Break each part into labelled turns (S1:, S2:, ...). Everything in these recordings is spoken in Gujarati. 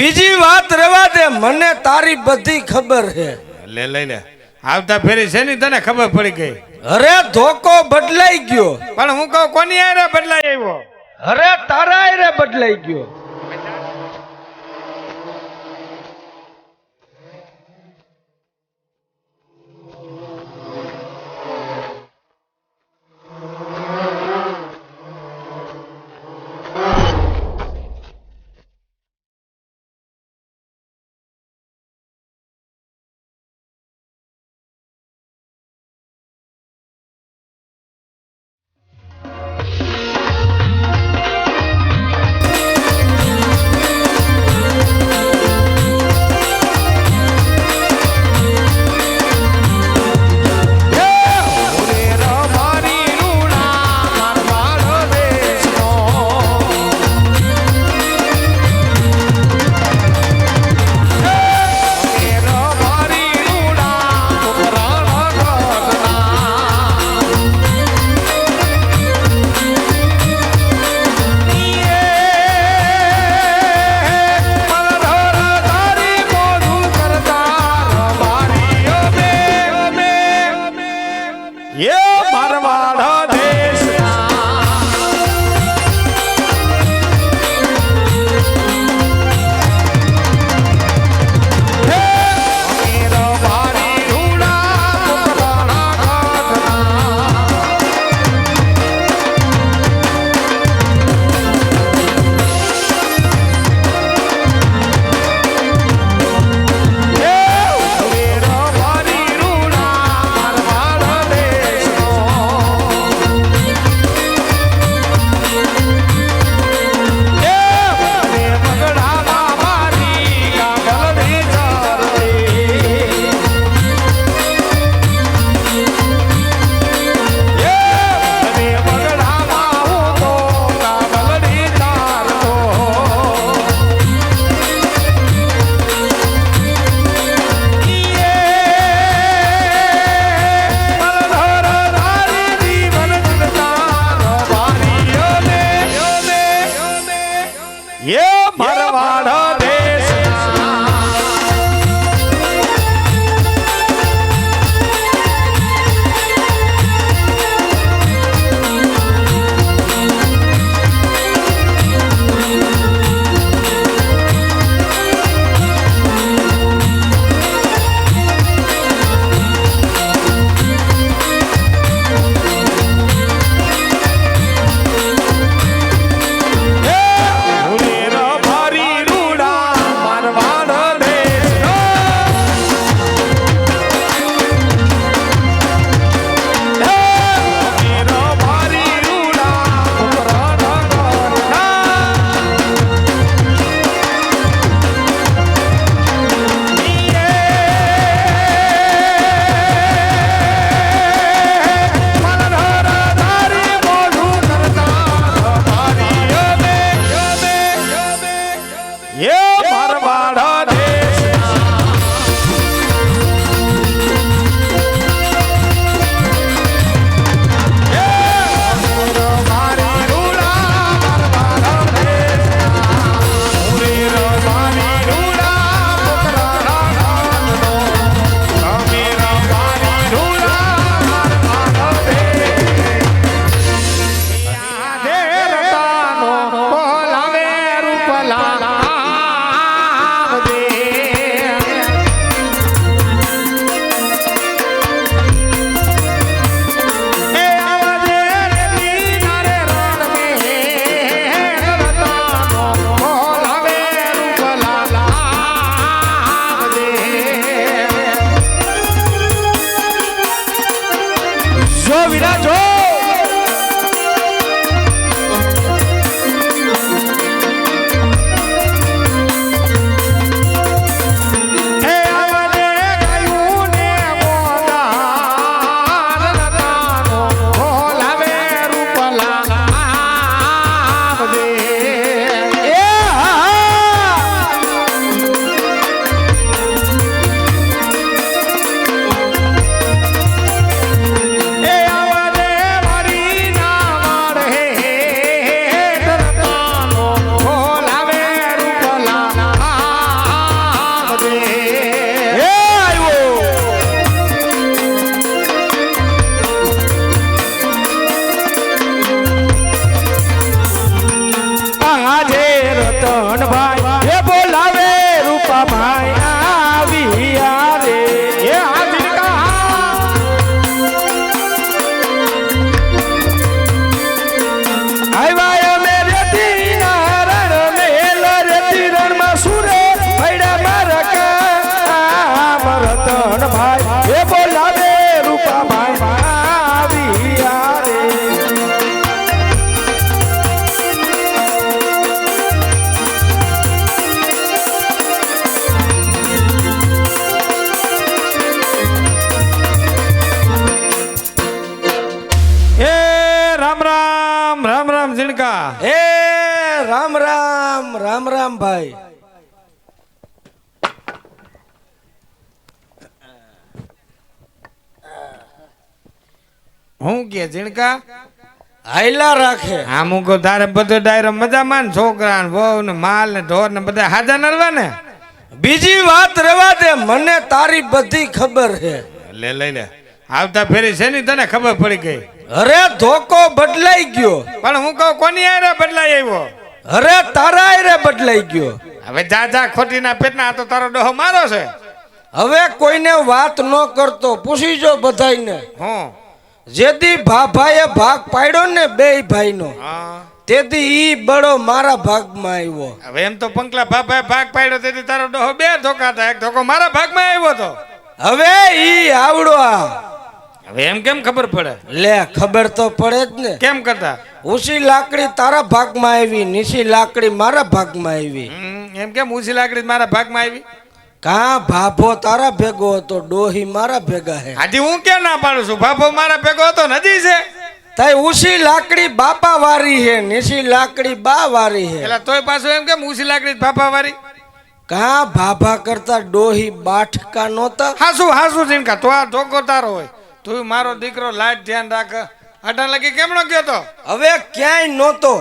S1: બીજી વાત રેવા દે મને તારી બધી ખબર છે.
S2: લે લઈ લે. આવતા ફેરી છે ને તને ખબર પડી ગઈ?
S1: અરે ધોકો બદલાઈ ગયો.
S2: પણ હું કહું કોની આરે બદલાઈ આવ્યો?
S1: અરે તારા આરે બદલાઈ ગયો.
S2: એ મારવાડ ઝીણકા. એ રામ રામ
S1: રામ રામ ભાઈ.
S2: હું કે ઝીણકા?
S1: હાઈલા રાખે.
S2: આ મૂકો તારે બધો ડાયરો મજામાં ને છોકરા ને વહુ ને માલ ને ઢોર ને બધા હાજા નરવા ને?
S1: બીજી વાત રેવા દે મને તારી બધી ખબર છે.
S2: લે લઈ લે. આવતા ફેરી છે ને તને ખબર પડી ગઈ?
S1: અરે ધોકો બદલાઈ ગયો.
S2: પણ હું કહું કોની આરે બદલાઈ આવ્યો?
S1: અરે તારા હારે બદલાઈ ગયો.
S2: હવે જા જા ખોટી ના પેટના આ તો તારો ડોહો મારો છે.
S1: હવે કોઈને વાત ન કરતો પૂછી જો બધાયને.
S2: હું?
S1: જેદી ભાભાએ ભાગ પાડ્યો ને બે ભાઈનો
S2: હા.
S1: તેથી ઈ બળો મારા ભાગમાં આવ્યો.
S2: હવે એમ તો પંકલા ભાભાએ ભાગ પાડ્યો તેથી તારો ડોહો બે ધોકા હતા એક ધોકો મારા ભાગમાં આવ્યો તો.
S1: હવે ઈ આવડો આ.
S2: હવે એમ કેમ ખબર પડે?
S1: લે ખબર તો પડે જ ને.
S2: કેમ કરતા?
S1: ઉસી લાકડી તારા ભાગમાં આવી નીસી લાકડી મારા ભાગમાં આવી.
S2: એમ કેમ ઉસી લાકડી મારા ભાગમાં આવી?
S1: કા ભાભો તારા ભેગો હતો ડોહી મારા ભેગા હે.
S2: હાજી હું કે ના પાડું છું? ભાભો મારા ભેગો હતો નદી છે.
S1: તઈ ઉસી લાકડી બાપા વારી હે નીસી લાકડી બા વારી હે.
S2: એટલે તોય પાછું એમ કેમ ઉસી લાકડી ભાપા વાળી
S1: કા ભાભા કરતા ડોહી બાઠકા નહોતા?
S2: હાસુ હાસુ જીનકા તો આ ધોકો તારો હોય. તું મારો દીકરો લાઈટ ધ્યાન રાખ. અઢાર લગી કેમનો ગયો તો?
S1: હવે ક્યાંય નહોતો.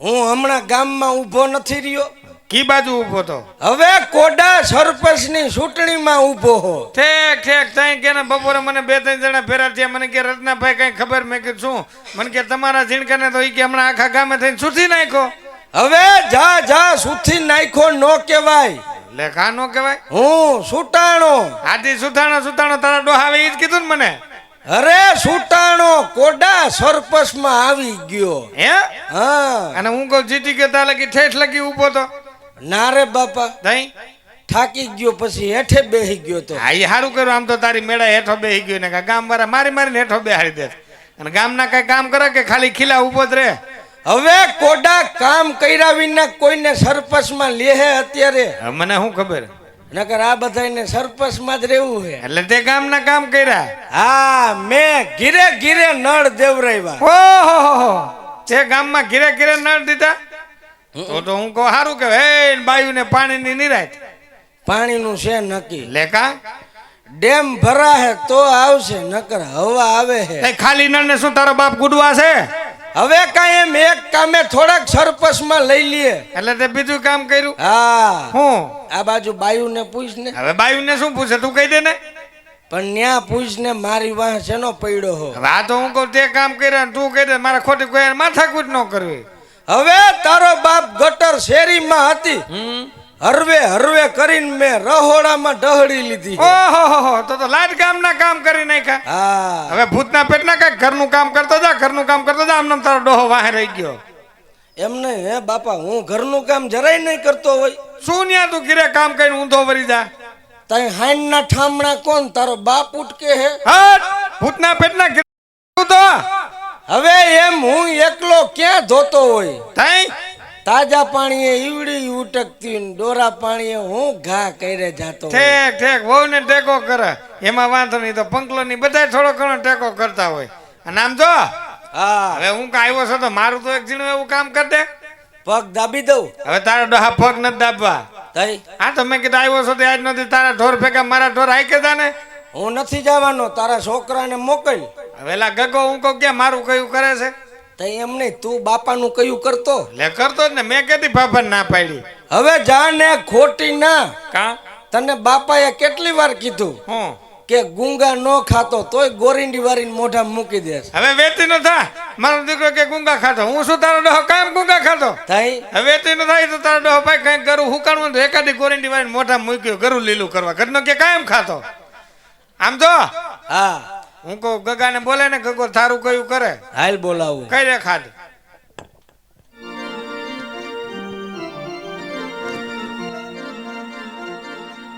S1: હું હમણાં ગામમાં ઊભો નથી રહ્યો.
S2: કી બાજુ ઊભો તો?
S1: હવે કોડા સરપંચની ચૂંટણીમાં ઊભો હો.
S2: ઠેક ઠેક તઈ કે બપોરે મને બે ત્રણ જણા ફેરા થયા. મને કે રત્નાભાઈ કઈ ખબર? મેં કે શું? મને કે તમારા ઝીણકાને તો ઈ કે હમણાં આખા ગામે થઈને સુથી નાખ્યો.
S1: હવે જા જા સુથી નાખ્યો નો કહેવાય.
S2: લે કા નો કહેવાય?
S1: હું સુટાણો.
S2: આથી સુટાણો સુટાણો તારા ડોહા આવે ઈ જ કીધું ને મને?
S1: અરે સુટાણો કોડા સરપંચમાં આવી ગયો.
S2: હે?
S1: હા.
S2: અને હું કહું જીતી ગયો લગી ઠેઠ લગી ઊભો તો?
S1: ના રે બાપા.
S2: નહીં
S1: થાકી ગયો પછી હેઠે બેહી ગયો તો.
S2: હા એ સારું કર્યું. આમ તો તારી મેળા હેઠો બેહી ગયો ને ગામ વાળા મારી મારીને હેઠો બેહાડી દે અને ગામના કઈ કામ કરે કે ખાલી ખીલા ઊભો જ રહે?
S1: હવે કોડા કામ કર્યા વિના કોઈને સરપંચમાં લેહે અત્યારે?
S2: મને શું ખબર?
S1: નકર આ બધાને સરપંચમાં જ રહેવું છે
S2: એટલે તે ગામના કામ કર્યા?
S1: હા મેં ઘીરે ઘીરે નળ દેવરાવ્યા.
S2: ઓહો તે ગામમાં ઘીરે ઘીરે નળ દીધા? તો તો હું કહું સારું કે હે બાયુને પાણીની નિરાય
S1: પાણીનું છે નક્કી.
S2: લેકા
S1: ડેમ ભરાહે તો આવશે નકર હવા આવે
S2: હે. ખાલી નળ ને શું તારો બાપ ગુડવા છે?
S1: હવે કાંઈ એમ એક કામે થોડાક સરપસમાં લઈ લઈએ.
S2: એટલે તે બીજું કામ કર્યું?
S1: હા.
S2: હું?
S1: આ બાજુ બાયુને પૂછ ને.
S2: હવે બાયુને શું પૂછે? તું કહી દે ને.
S1: પણ ન્યા પૂછ ને મારી વાહ શેનો પડ્યો હો.
S2: આ તો હું કહું તે કામ કર્યા તું કહી દે મારા ખોટી કોઈ માથાકૂટ ન કરવી.
S1: હવે તારો બાપ ગટર શેરીમાં હતી. હરવે હરવે કરીને મેં રહોડામાં ડહડી લીધી.
S2: ઓહો તો તો લાટ ગામના કામ કરી નાખ્યા.
S1: હા.
S2: હવે ભૂતના પેટના કઈ ઘરનું કામ કરતો જા ઘરનું કામ કરતો જા આમને તારો ડોહો વાહે રહી ગયો.
S1: એમ નહીં હે બાપા હું ઘરનું કામ જરાય નહીં કરતો હોય.
S2: શું ન્યા તું ઘીરે કામ કરીને ઊંધો વરી જા?
S1: તઈ હાઈનના ઠામણા કોણ? તારો બાપ ઉટકે હે?
S2: હટ! ભૂતના પેટના ઘીરે તો
S1: હવે એમ હું એકલો ક્યાં ધોતો હોય?
S2: તઈ
S1: તાજા પાણીએ ઈવડી ઉટકતી ડોરા પાણીએ હું ઘા કરે જાતો
S2: ઠેક ઠેક વહુ ને ટેકો કરે. એમાં વાંધો નહીં તો પંકલો ની બધા થોડો ઘણો ટેકો કરતા હોય. અને આમ જો?
S1: હા.
S2: હવે હું આવ્યો છું તો મારું તો એક જીણું એવું કામ કરી દે.
S1: પગ દાબી દઉં?
S2: હવે તારા ડોહા પગ નથી દાબવા.
S1: તઈ?
S2: હા તો મેં કીધું આવ્યો છો તો આજ નથી તારા ઢોર ભેગા મારા ઢોર આઈ કે ને?
S1: હું નથી જવાનો તારા છોકરાને મોકલ.
S2: વેલા ગગો હું કહું કે મારું કયું કરે છે?
S1: તઈ એમ નહીં તું બાપાનું કયું કરતો?
S2: લે કરતો જ ને. મેં કેતી બાપાને ના પાડી.
S1: હવે જા ને ખોટી ના.
S2: કા?
S1: તને બાપાએ કેટલી વાર કીધું?
S2: હું?
S1: કે ગુંગા નો ખાતો તોય ગોરીંડી વારીને મોઢા મૂકી દે
S2: હવે વેતી ન થા. મારો દીકરો કે ગુંગા ખાતો. હું શું તારો ડોહો કામ ગુંગા ખાતો?
S1: થાય
S2: હવે વેતી ન થાય તો તારો ડોહો ભાઈ કઈ કરું. હું કાણું તો એકાદી ગોરીંડી વાળી મોઢા મૂક્યો કરું લીલું કરવા. ઘરનો કે કાયમ ખાતો? આમ જો
S1: હા.
S2: હું કહું ગગાને બોલે ને ગગો થારું કયું કરે.
S1: હાલ બોલાવું.
S2: કઈ રે ખાધ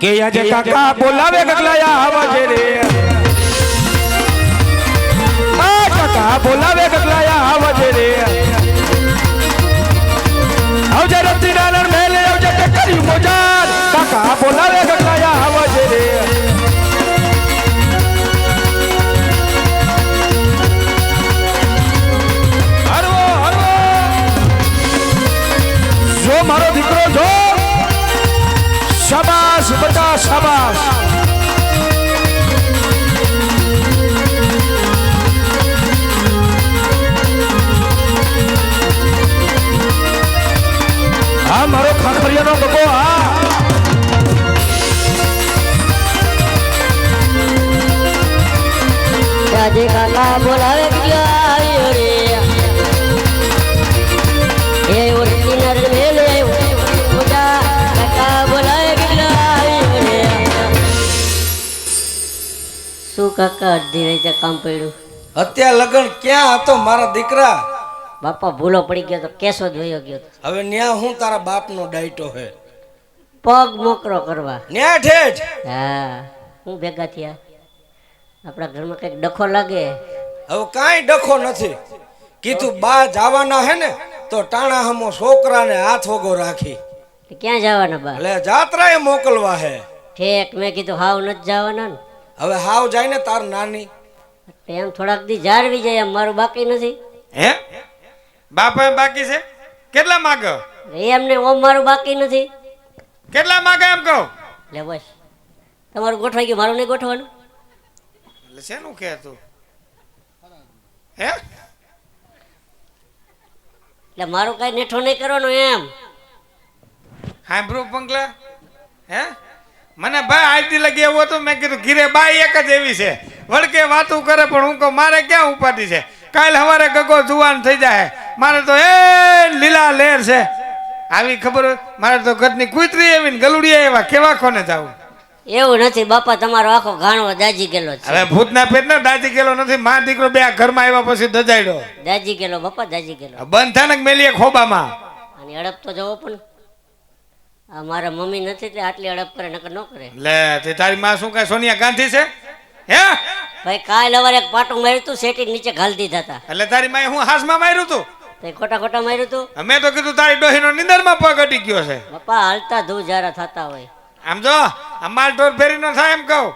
S3: કે આજે કાકા બોલાવે ગગલાયા આવાજે રે. આ કાકા બોલાવે ગગલાયા આવાજે રે. આવજે રતી શાબાશ હા મારો ખાખરિયાનો ગગો હા
S4: રાધે કાકા બોલાવે ગયા કાકા અડધી રીતે કામ પડ્યું.
S1: અત્યારે લગન ક્યાં હતો મારા દીકરા?
S4: બાપા ભૂલો પડી ગયો તો કેસો જ વયો ગયો
S1: હવે ન્યા હું તારા બાપનો ડાયટો હે?
S4: પગ મોકરો કરવા.
S1: ન્યા ઠેઠ?
S4: હા હું ભેગા થયા. આપણા ઘરમાં કંઈક ડખો લાગે.
S1: હવે કાંઈ ડખો નથી. કીધું બા જવાના હે ને તો ટાણા હમો છોકરાને હાથ વગો રાખી.
S4: ક્યાં જવાના બા?
S1: એટલે જાત્રાએ મોકલવા હે.
S4: ઠેક મેં કીધું હાવ નથી જવાના ને.
S1: હવે હાવ જાય ને તાર નાની.
S4: એમ થોડાક દી જાળવી જાય એમ મારું બાકી નથી.
S2: હે? બાપા બાકી છે? કેટલા માગ?
S4: એ એમને ઓમ મારું બાકી નથી.
S2: કેટલા માગે એમ કહો?
S4: લે બસ. તમારું ગોઠવાઈ ગયું મારું નહીં ગોઠવાનું?
S2: એટલે શેનું કે તું હે?
S4: એટલે મારું કાંઈ નેઠો નહીં કરવાનું એમ.
S2: હા બ્રુ પંગલા. હે? મને ભાઈ આજથી લગી એવો હતો મેં કીધું ઘીરે બાઈ એક જ એવી છે. વળકે વાતું કરે પણ હું કહું મારે ક્યાં ઉપાધિ છે? કાલ હવારે ગગો જુવાન થઈ જાય મારે તો એ લીલા લેર છે. આવી ખબર મારે તો ઘરની કૂતરી એવી ને ગલુડિયા એવા કેવા કોને જાવું?
S4: એવું નથી બાપા તમારો આખો ઘાણો દાજી ગયેલો છે.
S2: હવે ભૂતના પેટ ને દાજી ગયેલો નથી માં દીકરો બે ઘરમાં આવ્યા પછી દજાડ્યો
S4: દાજી ગયેલો બાપા દાજી ગયેલો.
S2: બંધ થાય ને મેલીએ ખોબામાં?
S4: અને હડપ તો જવો પણ. મારા મમ્મી નથી એટલે આટલી અડપ કરે નકર ન કરે.
S2: લે તે તારી માં શું કહે? સોનિયા ગાંધી છે? હે?
S4: ભાઈ કાલ અવારે એક પાટું માર્યું તું સેટી નીચે ઘાલ દીધા હતા
S2: એટલે તારી માએ હું હાસમાં માર્યું તું?
S4: તે ખોટા ખોટા માર્યું તું?
S2: અમે તો કીધું તારી ડોહીનો નિંદરમાં પગ અટી ગયો છે.
S4: બાપા હાલતા ધૂ જારા થતા હોય.
S2: આમ જો આ માલ ઢોર ફેરી નો થાય એમ કહું.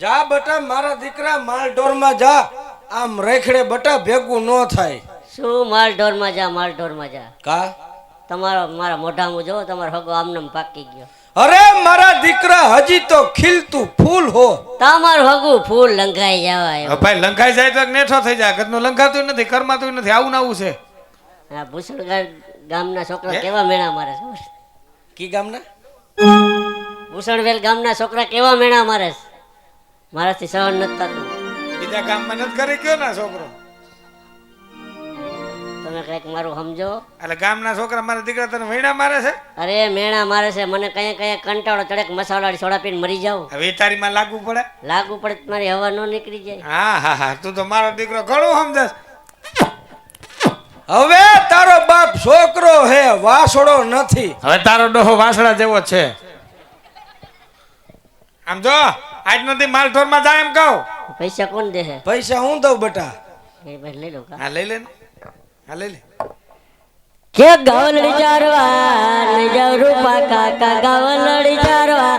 S1: જા બટા મારા દીકરા માલ ઢોરમાં જા. આમ રેખડે બટા ભેગું ન થાય.
S4: શું માલ ઢોરમાં જા માલ ઢોરમાં જા?
S1: કા?
S4: તમારો મારા મોઢામાં જો તમારો હગો આમનામ પાકી ગયો.
S1: અરે મારા દીકરા હજી તો ખીલતું ફૂલ હો.
S4: તમારું હગું ફૂલ લંઘાઈ જવાય
S2: હવે ભાઈ લંકાઈ જાય તો નેઠો થઈ જાય ઘરનું લંઘાતું નથી કરમાતું નથી આવું ને આવું છે.
S4: આ ભૂસણગઢ ગામના છોકરા કેવા મેણા મારે છે
S1: કી ગામના?
S4: ભૂષણવેલ ગામના છોકરા કેવા મેણા મારે છે? મારાથી સહન નથી થતું.
S2: બીજા ગામમાં નથી કરી ગયો ને છોકરો?
S4: તમે કંઈક મારું સમજો.
S2: એટલે ગામના છોકરા મારા દીકરા તને વૈણા મારે છે?
S4: અરે મેણા મારે છે. મને કઈ કઈ કંટાળો ચડેક મસાલાડી સોડા પીને મરી જાવ
S2: હવે તારી માં લાગુ પડે?
S4: લાગુ પડે તો મારી હવા ન નીકળી જાય.
S2: હા હા હા. તું તો મારો દીકરો ઘણો સમજસ
S1: હવે તારો બાપ છોકરો હે વાસડો નથી.
S2: હવે તારો ડોહો વાસડા જેવો છે. આમ જો આજ નથી માલ ઢોરમાં જાય એમ કહું.
S4: પૈસા કોણ દે
S1: પૈસા હું દઉં બટા?
S4: એ ભાઈ લઈ લો
S2: હા લઈ લે ને. હા લઈ લે.
S4: કે ગવલડી ચારવા જાવ રૂપા કાકા ગવલડી ચારવા